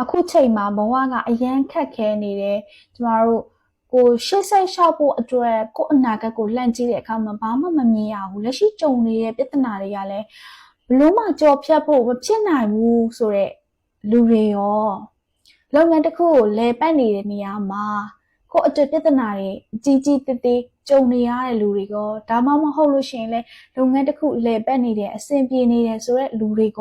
အခုချိန်မှာဘဝကအရန်ခက်ခဲနေတယ်ကျမတို့ကိုရှေ့ဆက်လျှောက်ဖို့အတွက်ကိုယ့်အနာဂတ်ကိုလှမ်းကြည့်တဲ့အခါမှာဘာမှမမြင်ရဘူးလက်ရှိကြုံနေတဲ့ပြဿနာတွေကလည်းဘလို့မှကြော်ဖြတ်ဖို့မဖြစ်နိုင်ဘူးဆိုတော့လူတွေရောလုပ်ငန်းတစ်ခုကိုလဲပတ်နေတဲ့နေရာမှာ ကိုယ့်အတွက်ပြဿနာတွေအကြီးကြီးသေးသေးကြုံနေရတဲ့လူတွေကဒါမှမဟုတ်လို့ရှိရင်လည်းလုပ်ငန်းတစ်ခုလဲပတ်နေတဲ့အဆင်ပြေနေတယ်ဆိုတဲ့လူတွေက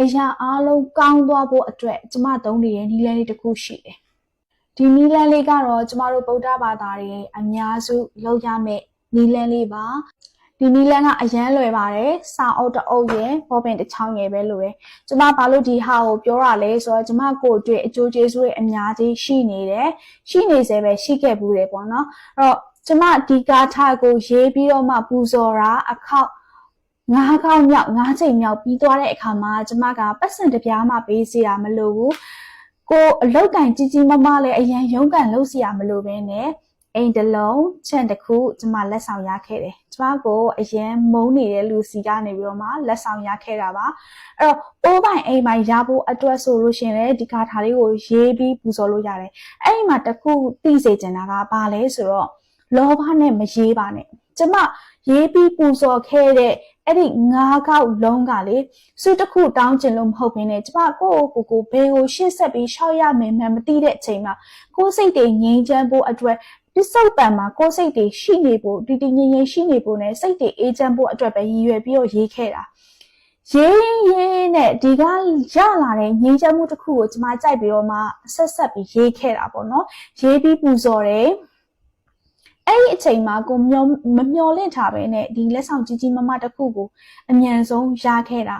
အရာအားလုံးကောင်းသွားဖို့အတွက်ကျမသုံးနေတဲ့နည်းလမ်းလေးတစ်ခုရှိတယ်။ဒီနည်းလမ်းလေးကတော့ကျမတို့ဗုဒ္ဓဘာသာတွေအများစုလုပ်ရမယ့်နည်းလမ်းလေးပါ။ ဒီနည်းလမ်းကအရန်လွယ်ပါတယ်။စာအုပ်တစ်အုပ်ရယ်ဘောပင်တစ်ချောင်းရယ်ပဲလိုတယ်။ကျမဘာလို့ဒီဟာကိုပြောတာလဲဆိုတော့ကျမကိုယ့်အတွက်အကျိုးကျေးဇူးတွေအများကြီးရှိနေတယ်။ရှိနေစေပဲရှိခဲ့ဘူးတယ်ပေါ့နော်။အဲ့တော့ကျမဒီကားထားကိုရေးပြီးတော့မှပူဇော်တာအခောက်ငါးခေါက်မြောက်ငါးချိန်မြောက်ပြီးသွားတဲ့အခါမှာကျမကပတ်စံတစ်ပြားမှပေးစီတာမလိုဘူးကိုအလောက်ကင်ကြီးကြီးမမလည်းအရန်ရုန်းကန်လှုပ်စီရမလိုဘဲနဲ့ အိမ်တစ်လုံးချန်တစ်ခုကျမလက်ဆောင်ရခဲ့တယ်ကျမကိုအရန်မုန်းနေတဲ့လူစီကနေပြီးတော့မှလက်ဆောင်ရခဲ့တာပါအဲ့တော့အိုးပိုင်အိမ်ပိုင်ရဖို့အတွက်ဆိုလို့ရှရင်လေဒီကာထာလေးကိုရေးပြီးပူဇော်လို့ရတယ်အဲ့ဒီမှာတစ်ခုသိစေချင်တာကဘာလဲဆိုတော့လောဘနဲ့မရေးပါနဲ့ကျမရေးပြီးပူဇော်ခဲ့တဲ့အဲ့ဒီငါးခေါက်လုံးကလေစုတစ်ခုတောင်းကျင်လို့မဟုတ်ဘင်းနဲ့ကျမကိုယ့်ကိုယ်ကိုဘယ်ကိုရှေ့ဆက်ပြီးရှောက်ရမယ်မှန်းမသိတဲ့အချိန်မှာကိုယ်စိတ်တွေငြိမ်းချမ်းဖို့အတွက် ပစ္စုပန်မှာကိုယ်စိတ်တွေရှိနေဖို့တည်တည်ငြိမ်ငြိမ်ရှိနေဖို့နဲ့စိတ်တွေအေးချမ်းဖို့အတွက်ပဲရည်ရွယ်ပြီးတော့ရေးခဲ့တာရေးရေးနဲ့ဒီကရလာတဲ့ငြိမ်းချမ်းမှုတစ်ခုကိုကျမကြိုက်ပြီးတော့မှဆက်ဆက်ပြီးရေးခဲ့တာပေါ့နော်ရေးပြီးပူဇော်တယ်အဲ့ဒီအချိန်မှာကိုမျောမမျောလင့်ထားပဲနဲ့ဒီလက်ဆောင်ကြီးကြီးမမတစ်ခုကိုအမြန်ဆုံးရခဲ့တာ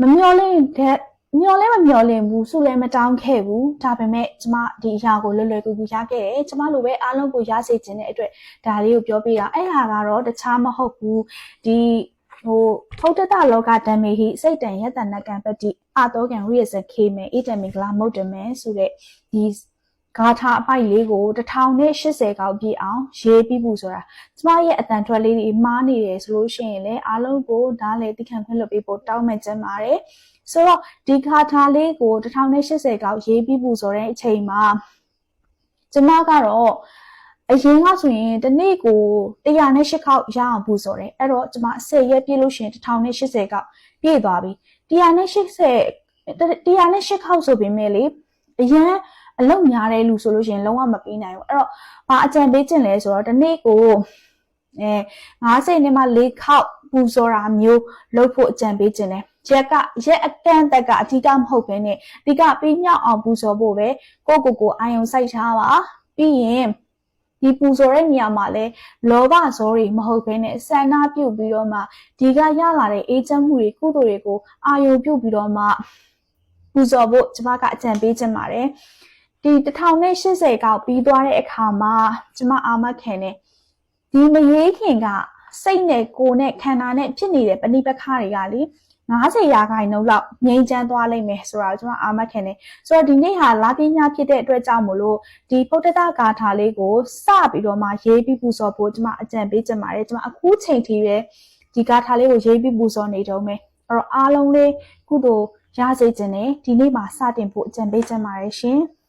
မမျောလင့်တဲ့ မျောလဲမမျောလင့်ဘူးစုလည်းမတောင်းခဲ့ဘူးဒါပေမဲ့ကျမဒီအရာကိုလွယ်လွယ်ကူကူရခဲ့တယ်ကျမလိုပဲအားလုံးကိုရစေခြင်းတဲ့အတွက်ဒါလေးကိုပြောပြတာအဲ့ဟာကတော့တခြားမဟုတ်ဘူးဒီဟိုဖုတ်တတလောကဓမ္မေဟိစိတ်တန်ယတနကံပတိအတောကံရိယစခေမေဣတမေကလာမုတ်တမေဆိုတဲ့ဒီ ဂါထာအပိုက်လေးကို1080ကောက်ပြည့်အောင်ရေးပြီးဘူးဆိုတာကျမရဲ့အတန်ထွက်လေးတွေမှားနေတယ်ဆိုလို့ရှိရင်လည်းအားလုံးကိုဒါလည်းသိခံခွင့်လုပ်ပေးဖို့တောင်းမှကျင်းပါတယ်ဆိုတော့ဒီဂါထာလေးကို1080ကောက်ရေးပြီးဘူးဆိုတဲ့အချိန်မှာကျမကတော့အရင်ကဆိုရင်တစ်နေ့ကို108ခေါက်ရအောင်ပူဆိုတယ်အဲ့တော့ကျမ10ရက်ပြည့်လို့ရှိရင်1080ခေါက်ပြည့်သွားပြီ180 108ခေါက်ဆိုပေမဲ့လေအရင် အလုပ်များတဲ့လူဆိုလို့ရှိရင်လုံးဝမပေးနိုင်ဘူးအဲ့တော့ဘာအကြံပေးခြင်းလဲဆိုတော့ဒီနေ့ကိုအဲ90နဲ့မှ4ခေါက်ပူစောတာမျိုးလုပ်ဖို့အကြံပေးခြင်းတယ်ရက်ကရက်အကန့်တက်ကအဓိကမဟုတ်ဘဲနဲ့ဒီကပြီးမြောက်အောင်ပူစောဖို့ပဲကိုကိုကိုအာယုံစိုက်ထားပါပြီးရင်ဒီပူဇော်တဲ့နေရာမှာလဲလောဘဇောတွေမဟုတ်ဘဲနဲ့ဆန္ဒပြုတ်ပြီးတော့မှဒီကရလာတဲ့အေးချမ်းမှုတွေကုသိုလ်တွေကိုအာယုံပြုတ်ပြီးတော့မှပူဇော်ဖို့ကျွန်မကအကြံပေးခြင်းပါတယ် ဒီ1080ကောက်ပြီးသွားတဲ့အခါမှာကျမအာမခံတယ်ဒီမရေးခင်ကစိတ်နဲ့ကိုယ်နဲ့ခန္ဓာနဲ့ဖြစ်နေတဲ့ပဏိပခတွေကလေ90ရာခိုင်နှုန်းလောက်ငြိမ်းချမ်းသွားလိမ့်မယ်ဆိုတာကျွန်တော်အာမခံတယ်ဆိုတော့ဒီနေ့ဟာလာပညာဖြစ်တဲ့အတွက်ကြောင့်မလို့ဒီပုဒ္ဒတဂါထာလေးကိုစပြီးတော့မှရေးပြီးပူဇော်ဖို့ကျွန်မအကြံပေးချင်ပါတယ်ကျွန်မအခုချိန်ထိပဲဒီဂါထာလေးကိုရေးပြီးပူဇော်နေတုံးပဲအဲ့တော့အားလုံးလေးကုသိုလ်ရစေခြင်းနဲ့ဒီနေ့မှာစတင်ဖို့အကြံပေးချင်ပါတယ်ရှင်။